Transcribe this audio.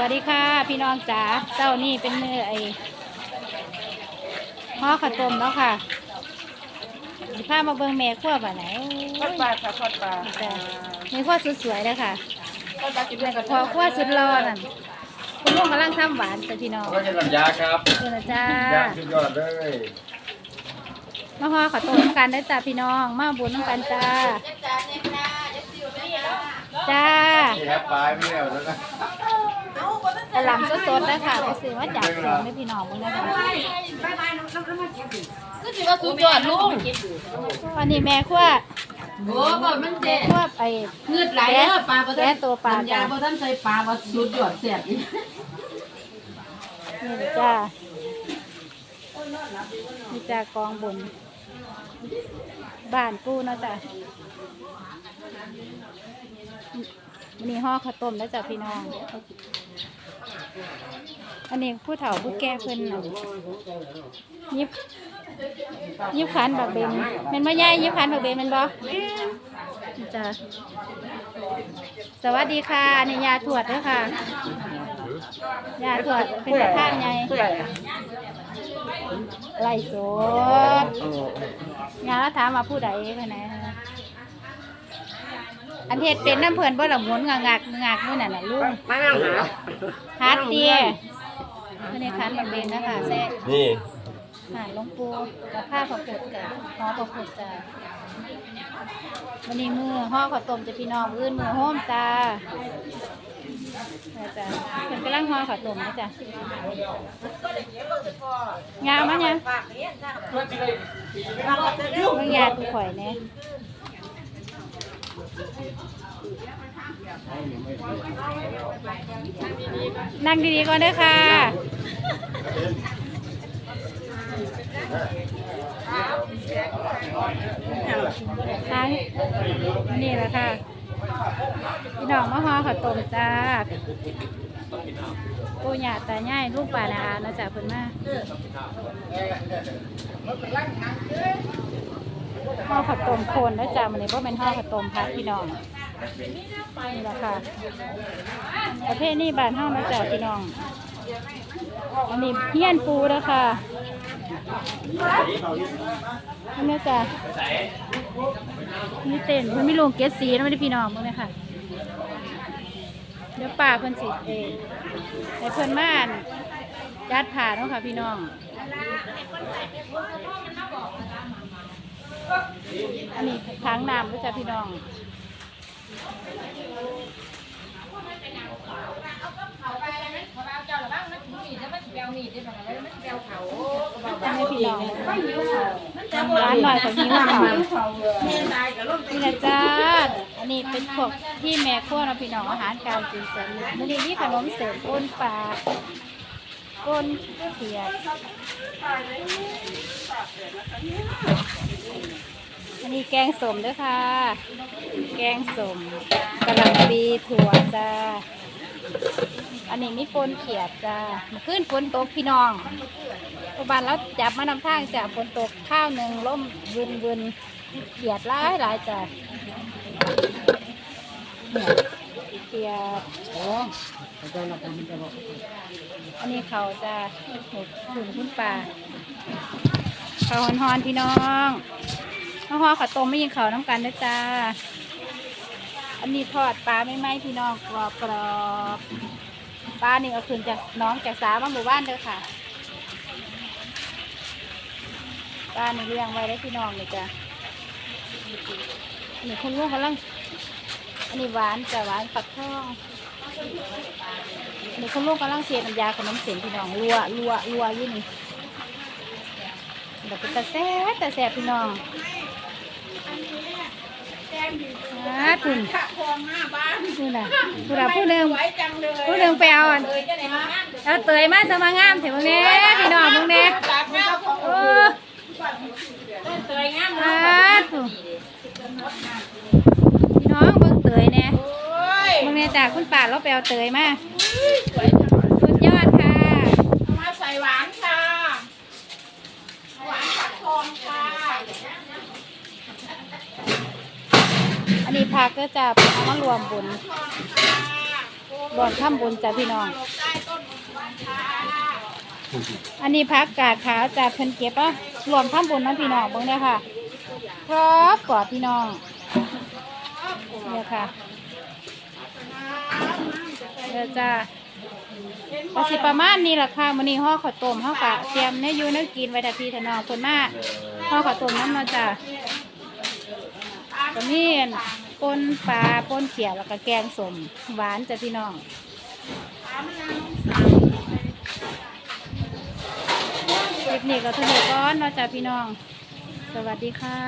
วัสดีค่ะ พี่น้องจ๋าเจ้านี่เป็นมือไอ้ห่อข้าวต้มแล้วค่ะสิพามาเบิ่งแม่ขั้วบ่ไหนทอดปลาค่ะทอดปลาจ้ะแม่ขั้วสุดสวยเลยค่ะทอดปลากินด้วยกันพอขั้วสุดรอนั่นคุณลุงกำลังทำหวานจ้ะพี่น้องก็จะน้ำยาครับเพื่อนจ้าย่างสุดยอดเลยมาห่อข้าวต้มกันได้อจ้าพี่น้อง มาบุญน้ำกันจ้าจ้า นี่ครับปลายไม่แล้วแล้วนะ กระหล่ำสดๆนะคะไปซื้อมาจากสวนให้พี่น้องมึงนะคะก็ถือว่าสุดยอดลุงอันนี้แม่ขั้วโอ้บ่มันแม่เด็ดขั้วไปเงือดไหลเด้อปลาบ่แกะตัวปลาน้ำยาจ้ะบ่ทันใส่ปลาว่าสุดยอดแซ่บนี่นี่จ้านี่จ้ากองบุญบ้านกู้เนาะจ้ะอันนี้ห่อข้าวต้มแล้วจ้ะพี่น้อง อันนี้ผู้เฒ่าผู้แก่เพิ่นน่ะยิบยิบขันบักเบนแม่นบ่ยายยิบขันบักเบนแม่นบ่นี่จ้ะสวัสดีค่ะอันนี้ยาถวดเด้วยค่ะ ยาถวดเป็นแต่ท่านไงไล่สดยาแล้วถามมาผู้ใดคะแนน อันเทศเป็นน้ำเพลินบ่ละหมุนงากงากนู่นน่ะน่ะลุงมานั่งหาฮัดเตี้ยไม่ได้คันบักเบนนะคะแซ่นี่หานหลวงปูกับผ้าผักกดกับหอผักกดจ้าวันนี้มือห่อข้าวต้มจะพี่น้องอื่นมือโฮมจ้านะจ้าเป็นกำลังห่อข้าวต้มนะจ้างามมั้ยเนี่ยบางยาตุข่อยเนี่ย นั่งดีๆก่อนเด้อค่ะทั้งนี่แหละค่ะ พี่น้องมะฮอข้าวต้มจ้าปูหยาตาย่ายลูกป่านาอานะจ๊ะเพิ่นมา ห่อข้าวต้มโคนนะจ๊ะมันนี้เพราะเป็นห่อข้าวต้มพักพี่น้องนี่แหละค่ะประเภทนี้บานเฮานะจ๊ะพี่น้องอันนี้เฮียนปูแล้วค่ะนี่นะจ๊ะนี่เต้นมันไม่ลงเกสสีนะไม่ได้พี่น้องมึงเลยค่ะเดี๋ยวป่าเพิ่นสิเองแต่เพิ่นมานจัดผ่าเนาะค่ะพี่น้อง อันนี้ทางน้ำด้วยจ้ะพี่น้องให้พี่น้องร้านหน่อยของนี้ค่ะนี่นะจ้าอันนี้เป็นพวกที่แม่ครัวเราะพี่น้องอาหารการกินเสริมมื้อนี้มีขนมเสริมก้นปลาก้นเขียด อันนี้แกงสมด้วยค่ะ แกงสมกระหล่ำปีถั่วจ้า อันนี้มีปนเขียดจ้าขึ้นฝนตกพี่น้องปัจจุบันแล้วจับมานำทางจ้ะฝนตกข้าวหนึ่งล่มวืนวืนเขียดหลายหลายจ้ะเนี่ยเขียดอันนี้เขาจะหดถุนขึ้นป่า ขาหอนหอนๆพี่น้องน้องฮอข้าวต้มไม่ยิงเขาน้ำกันนะจ้า อันนี้ทอดปลาไม่ไหมพี่น้องกรอบกรอบปลานี่ก็ขึ้นจากน้องจากสามาหมู่บ้านเด้อค่ะปลานี่เลี้ยงไว้ได้พี่น้องเลยจ้ะอันนี้คุณลุงกำลังอันนี้หวานจะหวานปักทองอันนี้คุณลุงกำลังเสียน้ำยาขนมเส้นพี่น้องรัวรัวรัวยู่นี่ เดี๋ยวเป็นตาแซ่บตาแซ่บพี่น้องอ่าคุณทองหน้าบ้านผู้น่ะผู้น่ะผู้หนึ่งผู้หนึ่งไปเอาอันเลยจะไหนมาเอาเตยมาสมางามเถอะมึงเน่พี่น้องมึงเน่ตักแม่ของเออเตยงามอาถูพี่น้องเบิ่งเตยแน่โอ้ยมึงเน่จากคุณป่าเราไปเอาเตยมา สวยจัง สุดยอดค่ะ เอามาใส่หวานค่ะ หวานผักทองค่ะ อันนี้ผักก็จะ เอามารวมบุญทองค่ะโอ้รวมทำบุญจ้ะพี่น้อง อันนี้พักกาดขาวจากเพิ่นเก็บอะรวมทำบุญนะพี่น้องเบิ่งเด้ค่ะครอบกอดพี่น้องเนี่ยค่ะเดี๋ยวจ้าก็สิประมาณนี้ละค่ะมื้อนี้ห่อข้าวต้มเฮากะเตรียมเนี่ยอยู่แนวกินไว้แต่พี่แต่น้องเพิ่นมาห่อข้าวต้มน้ำเนาะจ้าก็มี ปนปลาปนเขียวแล้วก็แกงสมหวานจ้ะพี่น้องคลิปนี้ก็เท่านี้ก่อนเนาะจ้ะพี่น้อง สวัสดีค่ะ